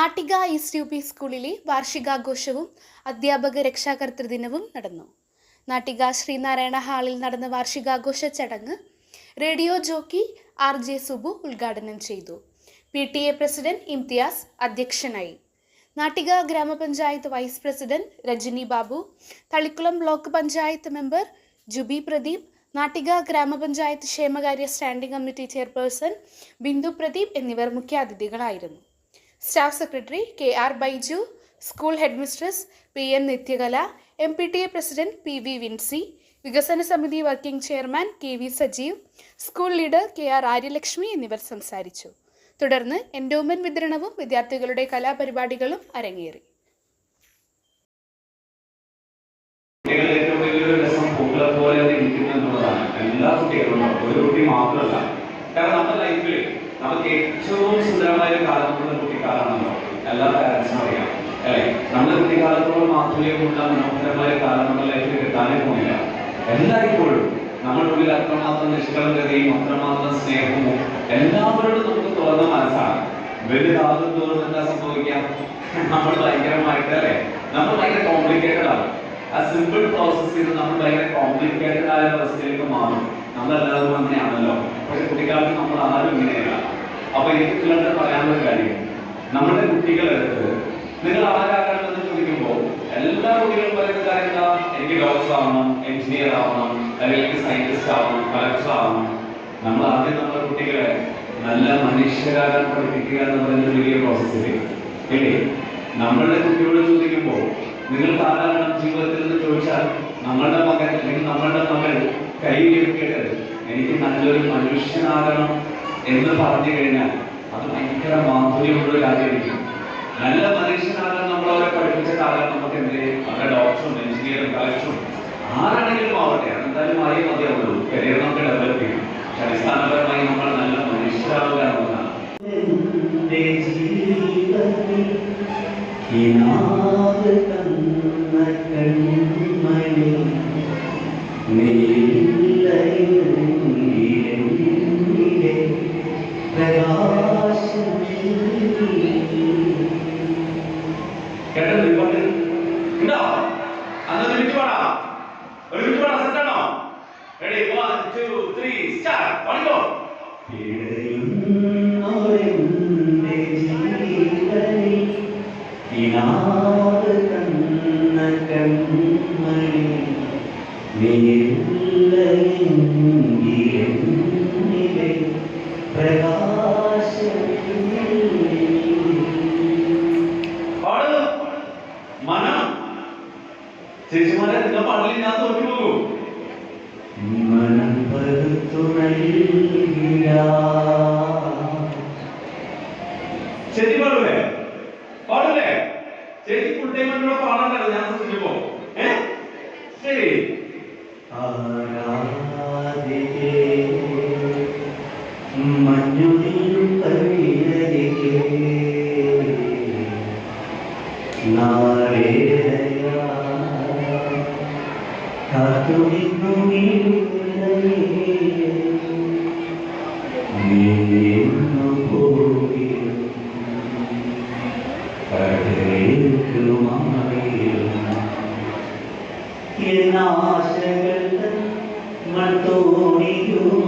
Nattika east U P സ്കൂളിലെ വാർഷികാഘോഷവും അധ്യാപക രക്ഷാകർതൃ ദിനവും നടന്നു. നാട്ടിക ശ്രീനാരായണ ഹാളിൽ നടന്ന വാർഷികാഘോഷ ചടങ്ങ് radio jockey R J Subu ഉദ്ഘാടനം ചെയ്തു. P T A president Imtiyaz അധ്യക്ഷനായി. നാട്ടിക ഗ്രാമപഞ്ചായത്ത് vice president Rajani Babu Thalikkulam block panchayat member Jubi Pradeep Nattika ഗ്രാമപഞ്ചായത്ത് ക്ഷേമകാര്യ standing committee chairperson Bindu Pradeep എന്നിവർ മുഖ്യാതിഥികളായിരുന്നു. Staff secretary K R Baiju school headmistress P N Nithyakala M P T A president P V Vincy വികസന സമിതി working chairman K V Sajeev school leader K R Aryalakshmi എന്നിവർ സംസാരിച്ചു. തുടർന്ന് endowment വിതരണവും വിദ്യാർത്ഥികളുടെ കലാപരിപാടികളും അരങ്ങേറി. എല്ലാ കുട്ടികളും. ഒരു കുട്ടി മാത്രമല്ല. കാരണം നമ്മുടെ ലൈഫിൽ നമുക്ക് ഏറ്റവും സുന്ദരമായ ഒരു കാലം നമ്മുടെ കുട്ടിക്കാലാണല്ലോ എല്ലാ പാരൻസും അറിയാം. അല്ലേ? നമ്മുടെ കുട്ടിക്കാലത്തോളം മാധുര്യമുള്ള മനോഹരമായ കാലം നമ്മുടെ ലൈഫിൽ കിട്ടാനേ പോയില്ല എല്ലായ്പ്പോഴും നമ്മുടെ ഉള്ളിൽ അത്രമാത്രം നിഷ്കളങ്കതയും അത്രമാത്രം സ്നേഹവും എല്ലാവരോടും നമുക്ക് തുറന്ന മനസ്സാണ്. വലുതാകും തോറും എന്താ സംഭവിക്കാം നമ്മൾ ഭയങ്കരമായിട്ട് അല്ലേ? നമ്മൾ ഭയങ്കര കോംപ്ലിക്കേറ്റഡ് ആണ്. ആ സിമ്പിൾ പ്രോസസ്സിൽ നമ്മൾ ഭയങ്കര കോംപ്ലിക്കേറ്റഡ് ആയ അവസ്ഥയിലേക്ക് മാറും. നമ്മളെല്ലാവരും അങ്ങനെയാണല്ലോ. പക്ഷെ കുട്ടിക്കാലത്ത് നമ്മൾ ആരും ഇങ്ങനെയല്ല. അപ്പൊ എനിക്ക് നിങ്ങളുടെ പറയാനുള്ള കാര്യം. നമ്മുടെ കുട്ടികളെടുത്ത് നിങ്ങൾ ആരാകണമെന്ന് ചോദിക്കുമ്പോൾ എല്ലാ കുട്ടികളും പറയുന്ന കാര്യം എന്താ? എനിക്ക് ഡോക്ടർ ആവണം എഞ്ചിനീയർ ആവണം അല്ലെങ്കിൽ സയന്റിസ്റ്റ് ആവണം കളക്ടർ ആവണം. നമ്മൾ ആദ്യം നമ്മുടെ കുട്ടികളെ നല്ല മനുഷ്യരാകാൻ പഠിപ്പിക്കുക എന്ന് പറയുന്ന വലിയ പ്രോസസ്സിൽ ഇല്ലേ? നമ്മളുടെ കുട്ടിയോട് ചോദിക്കുമ്പോൾ നിങ്ങൾ ആരാകണം ജീവിതത്തിൽ എന്ന് ചോദിച്ചാൽ നമ്മളുടെ മകൻ അല്ലെങ്കിൽ നമ്മളുടെ മകൾ കൈ ഉയർത്തിയിട്ട് എനിക്ക് നല്ലൊരു മനുഷ്യനാകണം എന്ന് പറഞ്ഞു കഴിഞ്ഞാൽ അത് ഭയങ്കര മാധുര്യമുള്ള കാര്യമായിരിക്കും. നല്ല മനുഷ്യനാകാൻ നമ്മൾ അവരെ പഠിപ്പിച്ച കാലം നമുക്ക് എന്തേ അവരുടെ ഡോക്ടറും എഞ്ചിനീയറും കളക്ടറും ആരാണെങ്കിലും ആവട്ടെ. എന്തായാലും ആയി മതിയാവുള്ളൂ. കരിയർ നമുക്ക് ഡെവലപ്പ് ചെയ്യും പക്ഷെ അടിസ്ഥാനപരമായി നമ്മൾ നല്ല മനുഷ്യരാവുക എന്നുള്ളതാണ്. എന്റെ തന്ന കൺമണി നീലയിലെ പ്രകാശം പാട് മനം. ചേച്ചിമാരെ നിങ്ങൾ ഞാൻ തോറ്റു പോകും. ചേച്ചി ഫുൾ ടൈം എന്നോട് പാടണ്ടല്ലോ? ഞാൻ ശ്രദ്ധിച്ചപ്പോ ഏ? ശരി. മഞ്ഞുനീരും കവിയരികേ നാളേറെയാ കാത്തുനിന്നു നീന്നു കടലേക്ക് മാറിയിരുന്നു എന്നാശകൾ തോണിയുമാ